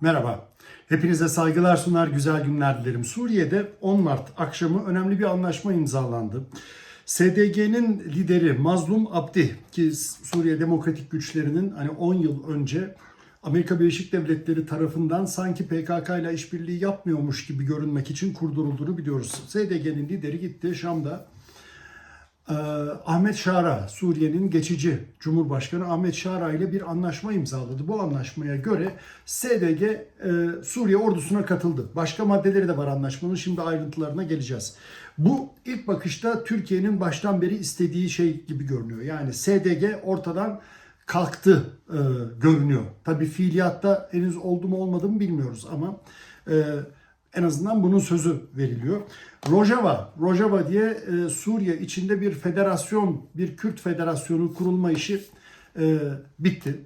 Merhaba. Hepinize saygılar sunar, güzel günler dilerim. Suriye'de 10 Mart akşamı önemli bir anlaşma imzalandı. SDG'nin lideri Mazlum Abdi ki Suriye Demokratik Güçlerinin hani 10 yıl önce Amerika Birleşik Devletleri tarafından sanki PKK ile işbirliği yapmıyormuş gibi görünmek için kurdurulduğunu biliyoruz. SDG'nin lideri gitti Şam'da ee, Ahmet Şara, Suriye'nin geçici Cumhurbaşkanı Ahmet Şara ile bir anlaşma imzaladı. Bu anlaşmaya göre SDG e, Suriye ordusuna katıldı. Başka maddeleri de var anlaşmanın. Şimdi ayrıntılarına geleceğiz. Bu ilk bakışta Türkiye'nin baştan beri istediği şey gibi görünüyor. Yani SDG ortadan kalktı e, görünüyor. Tabii fiiliyatta henüz oldu mu olmadı mı bilmiyoruz ama e, en azından bunun sözü veriliyor. Rojava, Rojava diye e, Suriye içinde bir federasyon, bir Kürt federasyonu kurulma işi e, bitti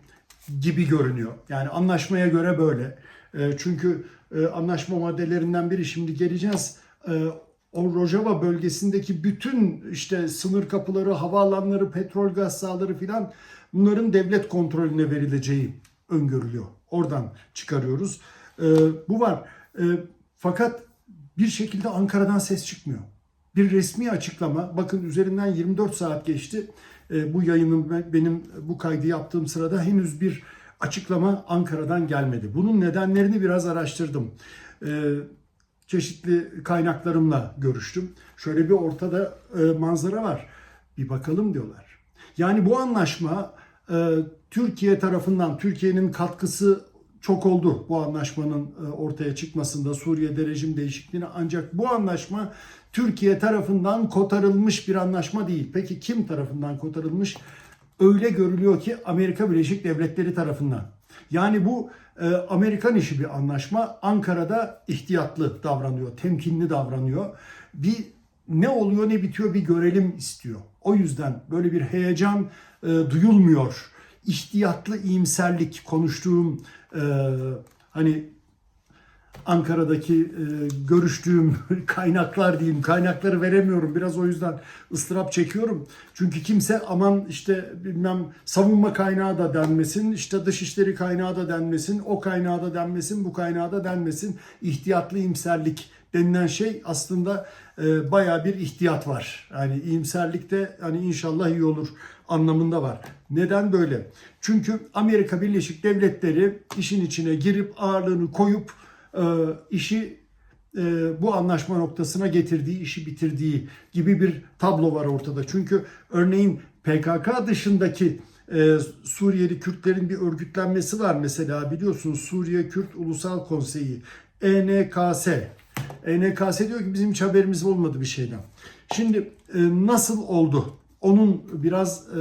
gibi görünüyor. Yani anlaşmaya göre böyle. E, çünkü e, anlaşma maddelerinden biri şimdi geleceğiz. E, o Rojava bölgesindeki bütün işte sınır kapıları, havaalanları, petrol gaz sahaları filan bunların devlet kontrolüne verileceği öngörülüyor. Oradan çıkarıyoruz. E, bu var. E, fakat bir şekilde Ankara'dan ses çıkmıyor. Bir resmi açıklama, bakın üzerinden 24 saat geçti. E, bu yayının benim bu kaydı yaptığım sırada henüz bir açıklama Ankara'dan gelmedi. Bunun nedenlerini biraz araştırdım. E, çeşitli kaynaklarımla görüştüm. Şöyle bir ortada e, manzara var. Bir bakalım diyorlar. Yani bu anlaşma e, Türkiye tarafından, Türkiye'nin katkısı çok oldu bu anlaşmanın e, ortaya çıkmasında Suriye'de rejim değişikliğine ancak bu anlaşma Türkiye tarafından kotarılmış bir anlaşma değil. Peki kim tarafından kotarılmış? Öyle görülüyor ki Amerika Birleşik Devletleri tarafından. Yani bu e, Amerikan işi bir anlaşma. Ankara'da ihtiyatlı davranıyor, temkinli davranıyor. Bir ne oluyor ne bitiyor bir görelim istiyor. O yüzden böyle bir heyecan e, duyulmuyor. İhtiyatlı iyimserlik konuştuğum e, hani Ankara'daki e, görüştüğüm kaynaklar diyeyim kaynakları veremiyorum biraz o yüzden ıstırap çekiyorum. Çünkü kimse aman işte bilmem savunma kaynağı da denmesin işte dışişleri kaynağı da denmesin o kaynağı da denmesin bu kaynağı da denmesin ihtiyatlı imserlik denilen şey aslında e, baya bir ihtiyat var. Yani iyimserlikte hani inşallah iyi olur anlamında var. Neden böyle? Çünkü Amerika Birleşik Devletleri işin içine girip ağırlığını koyup e, işi e, bu anlaşma noktasına getirdiği, işi bitirdiği gibi bir tablo var ortada. Çünkü örneğin PKK dışındaki e, Suriyeli Kürtlerin bir örgütlenmesi var mesela biliyorsunuz Suriye Kürt Ulusal Konseyi ENKS. ENKS diyor ki bizim hiç haberimiz olmadı bir şeyden. Şimdi e, nasıl oldu? Onun biraz e,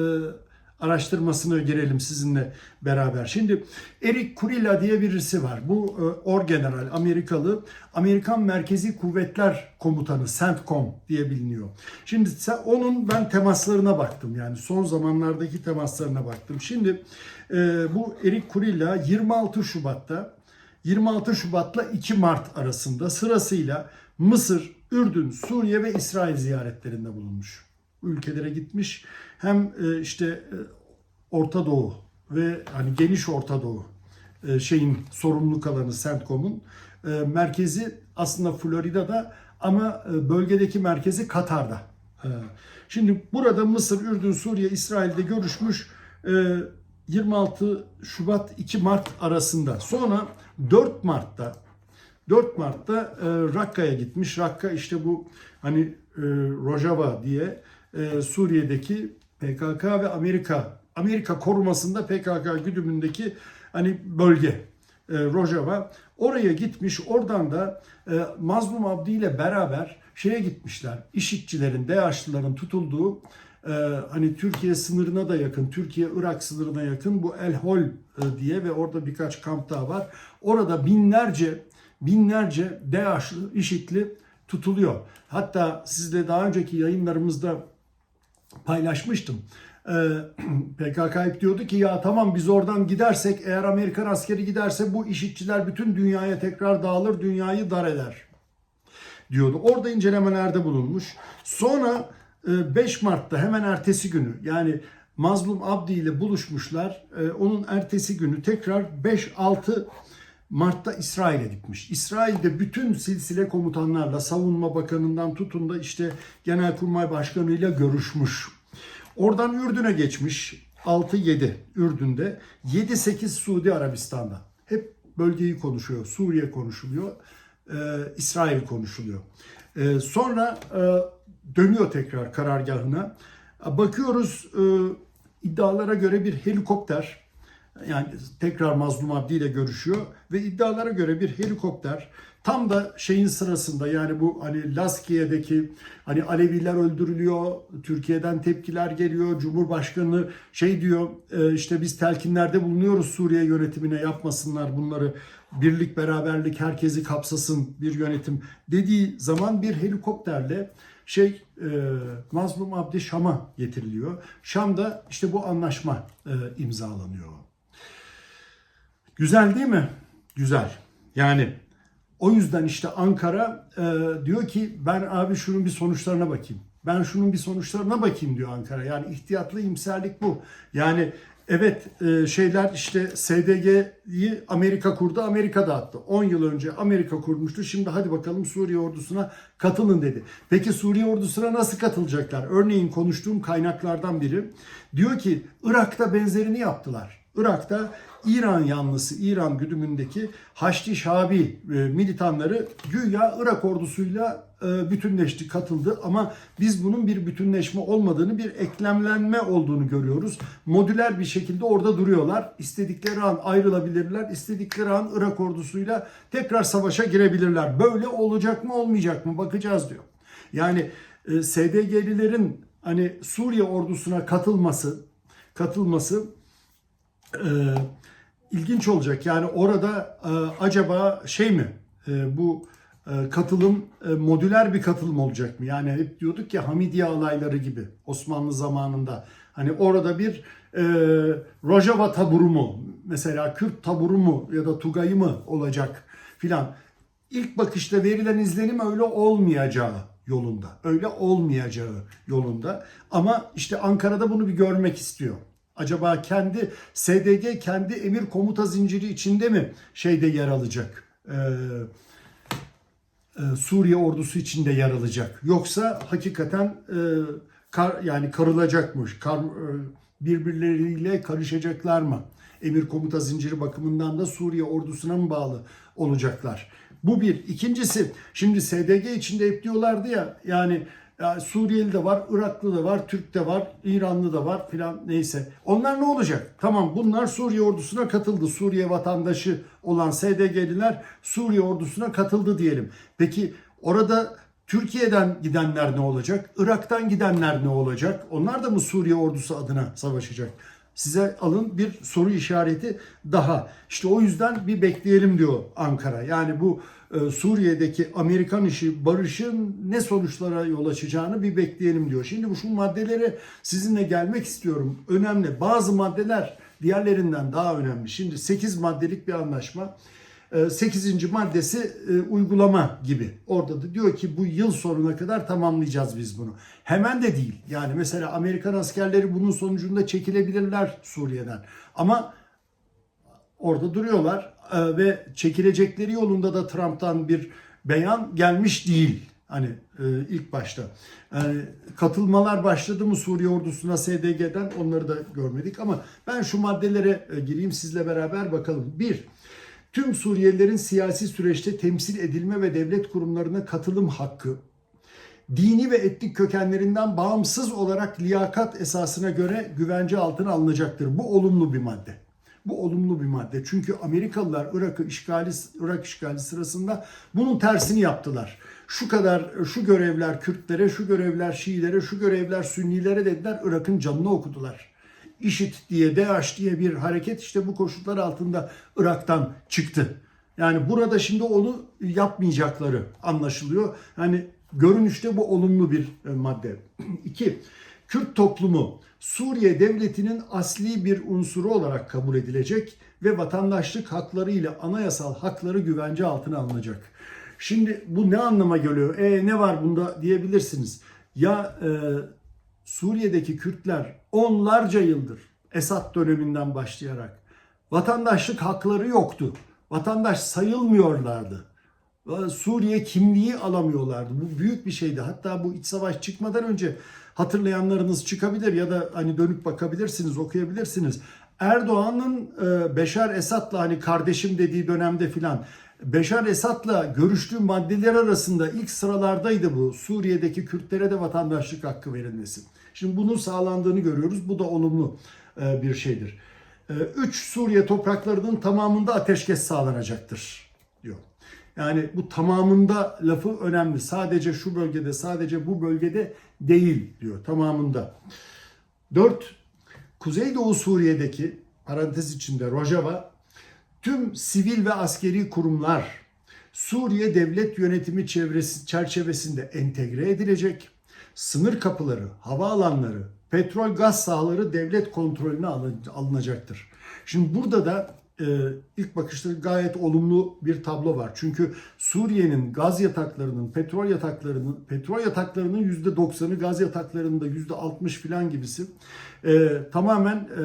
araştırmasına girelim sizinle beraber. Şimdi Eric Kurilla diye birisi var. Bu e, Orgeneral Amerikalı Amerikan Merkezi Kuvvetler Komutanı CENTCOM diye biliniyor. Şimdi onun ben temaslarına baktım yani son zamanlardaki temaslarına baktım. Şimdi e, bu Eric Kurilla 26 Şubat'ta 26 Şubat'la 2 Mart arasında sırasıyla Mısır, Ürdün, Suriye ve İsrail ziyaretlerinde bulunmuş. Ülkelere gitmiş. Hem e, işte e, Orta Doğu ve hani geniş Orta Doğu e, şeyin sorumluluk alanı CENTCOM'un merkezi aslında Florida'da ama bölgedeki merkezi Katar'da. Şimdi burada Mısır, Ürdün, Suriye, İsrail'de görüşmüş 26 Şubat 2 Mart arasında. Sonra 4 Mart'ta 4 Mart'ta Rakka'ya gitmiş. Rakka işte bu hani Rojava diye e, Suriye'deki PKK ve Amerika Amerika korumasında PKK güdümündeki hani bölge e, Rojava. Oraya gitmiş. Oradan da e, Mazlum Abdi ile beraber şeye gitmişler. İşitçilerin, DAEŞ'lıların tutulduğu e, hani Türkiye sınırına da yakın, Türkiye-Irak sınırına yakın bu El Hol e, diye ve orada birkaç kamp daha var. Orada binlerce binlerce DAEŞ'lı, IŞİD'li tutuluyor. Hatta sizle daha önceki yayınlarımızda paylaşmıştım. Ee, PKK hep diyordu ki ya tamam biz oradan gidersek eğer Amerikan askeri giderse bu işitçiler bütün dünyaya tekrar dağılır, dünyayı dar eder diyordu. Orada incelemelerde bulunmuş. Sonra 5 Mart'ta hemen ertesi günü yani Mazlum Abdi ile buluşmuşlar. Onun ertesi günü tekrar 5-6 Mart'ta İsrail'e gitmiş. İsrail'de bütün silsile komutanlarla savunma bakanından tutun da işte genelkurmay başkanıyla görüşmüş. Oradan Ürdün'e geçmiş. 6-7 Ürdün'de. 7-8 Suudi Arabistan'da. Hep bölgeyi konuşuyor. Suriye konuşuluyor. Ee, İsrail konuşuluyor. Ee, sonra e, dönüyor tekrar karargahına. Bakıyoruz e, iddialara göre bir helikopter yani tekrar Mazlum Abdi ile görüşüyor ve iddialara göre bir helikopter tam da şeyin sırasında yani bu hani Laskiye'deki hani Aleviler öldürülüyor, Türkiye'den tepkiler geliyor, Cumhurbaşkanı şey diyor e, işte biz telkinlerde bulunuyoruz Suriye yönetimine yapmasınlar bunları birlik beraberlik herkesi kapsasın bir yönetim dediği zaman bir helikopterle şey e, Mazlum Abdi Şam'a getiriliyor. Şam'da işte bu anlaşma e, imzalanıyor. Güzel değil mi? Güzel. Yani o yüzden işte Ankara e, diyor ki ben abi şunun bir sonuçlarına bakayım. Ben şunun bir sonuçlarına bakayım diyor Ankara. Yani ihtiyatlı imserlik bu. Yani evet e, şeyler işte SDG'yi Amerika kurdu, Amerika dağıttı. 10 yıl önce Amerika kurmuştu. Şimdi hadi bakalım Suriye ordusuna katılın dedi. Peki Suriye ordusuna nasıl katılacaklar? Örneğin konuştuğum kaynaklardan biri diyor ki Irak'ta benzerini yaptılar. Irak'ta İran yanlısı, İran güdümündeki Haçlı Şabi e, militanları güya Irak ordusuyla e, bütünleşti, katıldı ama biz bunun bir bütünleşme olmadığını, bir eklemlenme olduğunu görüyoruz. Modüler bir şekilde orada duruyorlar. İstedikleri an ayrılabilirler, istedikleri an Irak ordusuyla tekrar savaşa girebilirler. Böyle olacak mı, olmayacak mı bakacağız diyor. Yani e, SDG'lilerin hani Suriye ordusuna katılması, katılması e, ilginç olacak. Yani orada e, acaba şey mi e, bu e, katılım e, modüler bir katılım olacak mı? Yani hep diyorduk ya Hamidiye alayları gibi Osmanlı zamanında. Hani orada bir e, Rojava taburu mu? Mesela Kürt taburu mu ya da Tugayı mı olacak filan. İlk bakışta verilen izlenim öyle olmayacağı yolunda. Öyle olmayacağı yolunda. Ama işte Ankara'da bunu bir görmek istiyor. Acaba kendi SDG kendi emir komuta zinciri içinde mi şeyde yer alacak? Ee, e, Suriye ordusu içinde yer alacak. Yoksa hakikaten e, kar, yani karılacakmış. Kar, e, birbirleriyle karışacaklar mı? Emir komuta zinciri bakımından da Suriye ordusuna mı bağlı olacaklar? Bu bir. İkincisi şimdi SDG içinde hep diyorlardı ya yani ya Suriyeli de var, Iraklı da var, Türk de var, İranlı da var filan neyse. Onlar ne olacak? Tamam bunlar Suriye ordusuna katıldı. Suriye vatandaşı olan SDG'liler Suriye ordusuna katıldı diyelim. Peki orada Türkiye'den gidenler ne olacak? Irak'tan gidenler ne olacak? Onlar da mı Suriye ordusu adına savaşacak? Size alın bir soru işareti daha. İşte o yüzden bir bekleyelim diyor Ankara. Yani bu e, Suriye'deki Amerikan işi barışın ne sonuçlara yol açacağını bir bekleyelim diyor. Şimdi bu şu maddelere sizinle gelmek istiyorum. Önemli. Bazı maddeler diğerlerinden daha önemli. Şimdi 8 maddelik bir anlaşma. 8. maddesi e, uygulama gibi. Orada da diyor ki bu yıl sonuna kadar tamamlayacağız biz bunu. Hemen de değil. Yani mesela Amerikan askerleri bunun sonucunda çekilebilirler Suriye'den. Ama orada duruyorlar e, ve çekilecekleri yolunda da Trump'tan bir beyan gelmiş değil. Hani e, ilk başta. Yani katılmalar başladı mı Suriye ordusuna SDG'den onları da görmedik ama ben şu maddelere gireyim sizle beraber bakalım. Bir, tüm Suriyelilerin siyasi süreçte temsil edilme ve devlet kurumlarına katılım hakkı, dini ve etnik kökenlerinden bağımsız olarak liyakat esasına göre güvence altına alınacaktır. Bu olumlu bir madde. Bu olumlu bir madde. Çünkü Amerikalılar Irak'ı işgali Irak işgali sırasında bunun tersini yaptılar. Şu kadar şu görevler Kürtlere, şu görevler Şiilere, şu görevler Sünnilere dediler. Irak'ın canını okudular. IŞİD diye, DAEŞ diye bir hareket işte bu koşullar altında Irak'tan çıktı. Yani burada şimdi onu yapmayacakları anlaşılıyor. Yani görünüşte bu olumlu bir e, madde. İki, Kürt toplumu Suriye devletinin asli bir unsuru olarak kabul edilecek ve vatandaşlık hakları ile anayasal hakları güvence altına alınacak. Şimdi bu ne anlama geliyor? E ne var bunda diyebilirsiniz. Ya e, Suriye'deki Kürtler onlarca yıldır Esad döneminden başlayarak vatandaşlık hakları yoktu. vatandaş sayılmıyorlardı. Suriye kimliği alamıyorlardı. Bu büyük bir şeydi. Hatta bu iç savaş çıkmadan önce hatırlayanlarınız çıkabilir ya da hani dönüp bakabilirsiniz, okuyabilirsiniz. Erdoğan'ın e, Beşar Esad'la hani kardeşim dediği dönemde filan Beşar Esad'la görüştüğü maddeler arasında ilk sıralardaydı bu. Suriye'deki Kürtlere de vatandaşlık hakkı verilmesi. Şimdi bunun sağlandığını görüyoruz. Bu da olumlu e, bir şeydir. 3 Suriye topraklarının tamamında ateşkes sağlanacaktır diyor. Yani bu tamamında lafı önemli. Sadece şu bölgede, sadece bu bölgede değil diyor tamamında. 4. Kuzeydoğu Suriye'deki parantez içinde Rojava tüm sivil ve askeri kurumlar Suriye devlet yönetimi çevresi, çerçevesinde entegre edilecek. Sınır kapıları, havaalanları, petrol gaz sahaları devlet kontrolüne alın- alınacaktır. Şimdi burada da e, ilk bakışta gayet olumlu bir tablo var. Çünkü Suriye'nin gaz yataklarının, petrol yataklarının, petrol yataklarının %90'ı gaz yataklarının da %60 falan gibisi e, tamamen e,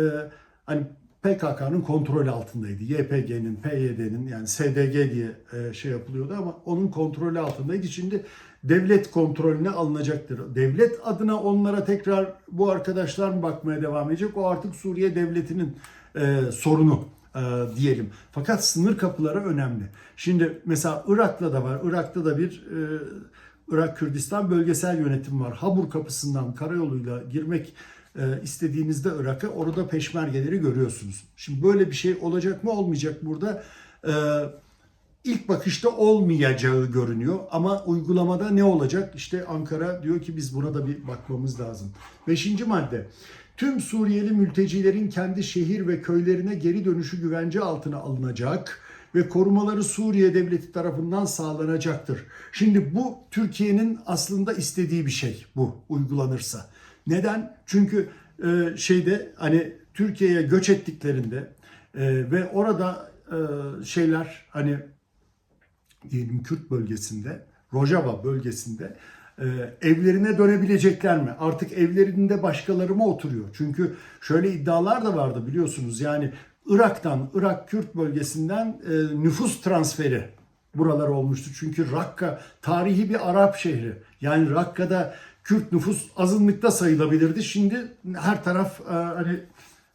hani PKK'nın kontrolü altındaydı. YPG'nin, PYD'nin yani SDG diye e, şey yapılıyordu ama onun kontrolü altındaydı. Şimdi devlet kontrolüne alınacaktır. Devlet adına onlara tekrar bu arkadaşlar mı bakmaya devam edecek? O artık Suriye devletinin e, sorunu e, diyelim. Fakat sınır kapıları önemli. Şimdi mesela Irak'ta da var. Irak'ta da bir Irak Kürdistan bölgesel yönetim var. Habur kapısından karayoluyla girmek istediğinizde Irak'a orada peşmergeleri görüyorsunuz. Şimdi böyle bir şey olacak mı olmayacak burada? E, ilk bakışta olmayacağı görünüyor ama uygulamada ne olacak? İşte Ankara diyor ki biz buna da bir bakmamız lazım. Beşinci madde. Tüm Suriyeli mültecilerin kendi şehir ve köylerine geri dönüşü güvence altına alınacak ve korumaları Suriye devleti tarafından sağlanacaktır. Şimdi bu Türkiye'nin aslında istediği bir şey bu uygulanırsa. Neden? Çünkü e, şeyde hani Türkiye'ye göç ettiklerinde e, ve orada e, şeyler hani diyelim Kürt bölgesinde, Rojava bölgesinde evlerine dönebilecekler mi? Artık evlerinde başkaları mı oturuyor? Çünkü şöyle iddialar da vardı biliyorsunuz. Yani Irak'tan, Irak Kürt bölgesinden nüfus transferi buralar olmuştu. Çünkü Rakka tarihi bir Arap şehri. Yani Rakka'da Kürt nüfus azınlıkta sayılabilirdi. Şimdi her taraf e, hani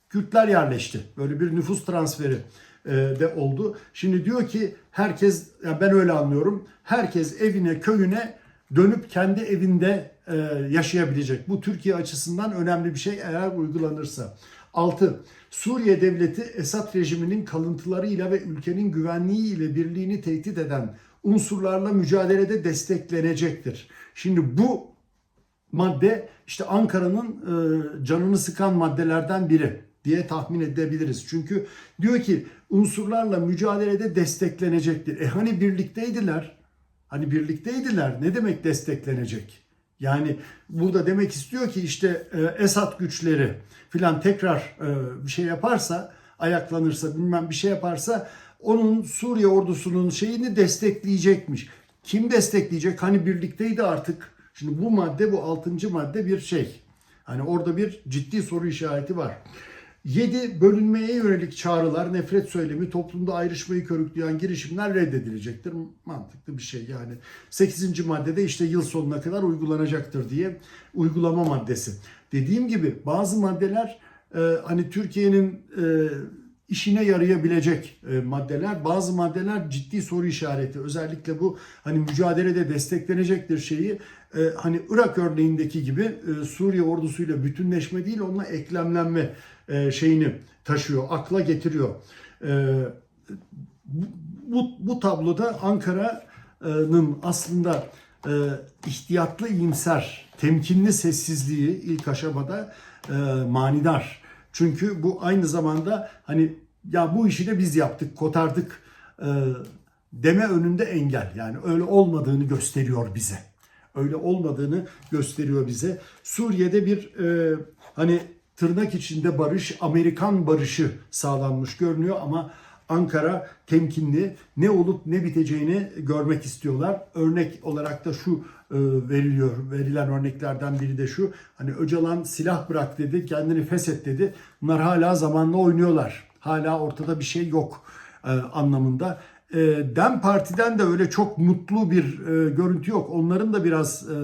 Kürtler yerleşti. Böyle bir nüfus transferi e, de oldu. Şimdi diyor ki herkes, yani ben öyle anlıyorum, herkes evine, köyüne dönüp kendi evinde e, yaşayabilecek. Bu Türkiye açısından önemli bir şey eğer uygulanırsa. 6. Suriye devleti Esad rejiminin kalıntılarıyla ve ülkenin güvenliği ile birliğini tehdit eden unsurlarla mücadelede desteklenecektir. Şimdi bu madde işte Ankara'nın e, canını sıkan maddelerden biri diye tahmin edebiliriz. Çünkü diyor ki unsurlarla mücadelede desteklenecektir. E hani birlikteydiler? Hani birlikteydiler. Ne demek desteklenecek? Yani burada demek istiyor ki işte e, Esad güçleri filan tekrar e, bir şey yaparsa, ayaklanırsa, bilmem bir şey yaparsa onun Suriye ordusunun şeyini destekleyecekmiş. Kim destekleyecek? Hani birlikteydi artık. Şimdi bu madde, bu altıncı madde bir şey. Hani orada bir ciddi soru işareti var. 7. Bölünmeye yönelik çağrılar, nefret söylemi, toplumda ayrışmayı körükleyen girişimler reddedilecektir. Mantıklı bir şey yani. 8. maddede işte yıl sonuna kadar uygulanacaktır diye uygulama maddesi. Dediğim gibi bazı maddeler e, hani Türkiye'nin e, işine yarayabilecek e, maddeler. Bazı maddeler ciddi soru işareti. Özellikle bu hani mücadelede desteklenecektir şeyi e, hani Irak örneğindeki gibi e, Suriye ordusuyla bütünleşme değil onunla eklemlenme e, şeyini taşıyor, akla getiriyor. E, bu, bu, tabloda Ankara'nın aslında e, ihtiyatlı iyimser, temkinli sessizliği ilk aşamada e, manidar. Çünkü bu aynı zamanda hani ya bu işi de biz yaptık, kotardık e, deme önünde engel. Yani öyle olmadığını gösteriyor bize. Öyle olmadığını gösteriyor bize. Suriye'de bir e, hani tırnak içinde barış, Amerikan barışı sağlanmış görünüyor ama Ankara temkinli ne olup ne biteceğini görmek istiyorlar. Örnek olarak da şu e, veriliyor. Verilen örneklerden biri de şu. Hani Öcalan silah bırak dedi, kendini feshet dedi. Bunlar hala zamanla oynuyorlar. Hala ortada bir şey yok. e, anlamında. E, Dem Parti'den de öyle çok mutlu bir e, görüntü yok. Onların da biraz e,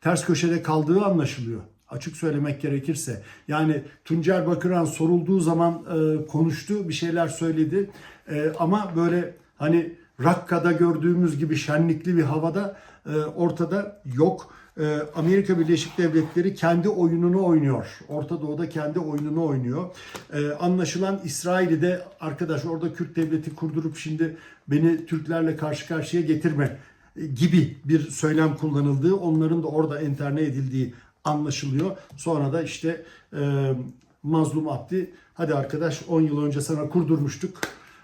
ters köşede kaldığı anlaşılıyor. Açık söylemek gerekirse. Yani Tuncer Bakıran sorulduğu zaman e, konuştu, bir şeyler söyledi. E, ama böyle hani Rakka'da gördüğümüz gibi şenlikli bir havada e, ortada yok. E, Amerika Birleşik Devletleri kendi oyununu oynuyor. Orta Doğu'da kendi oyununu oynuyor. E, anlaşılan İsrail'i de arkadaş orada Kürt devleti kurdurup şimdi beni Türklerle karşı karşıya getirme e, gibi bir söylem kullanıldığı, onların da orada enterne edildiği anlaşılıyor. Sonra da işte e, Mazlum Abdi hadi arkadaş 10 yıl önce sana kurdurmuştuk.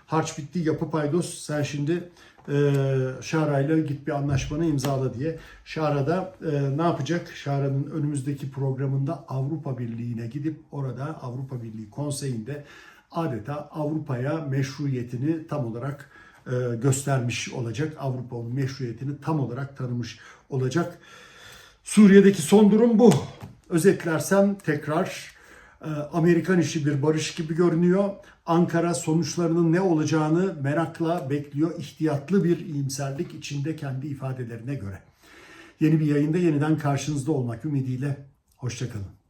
Harç bitti yapı paydos sen şimdi Şara'yla git bir anlaşmanı imzala diye. Şara da e, ne yapacak? Şara'nın önümüzdeki programında Avrupa Birliği'ne gidip orada Avrupa Birliği Konseyi'nde adeta Avrupa'ya meşruiyetini tam olarak e, göstermiş olacak. Avrupa'nın meşruiyetini tam olarak tanımış olacak. Suriye'deki son durum bu. Özetlersem tekrar Amerikan işi bir barış gibi görünüyor. Ankara sonuçlarının ne olacağını merakla bekliyor. İhtiyatlı bir iyimserlik içinde kendi ifadelerine göre. Yeni bir yayında yeniden karşınızda olmak ümidiyle. Hoşçakalın.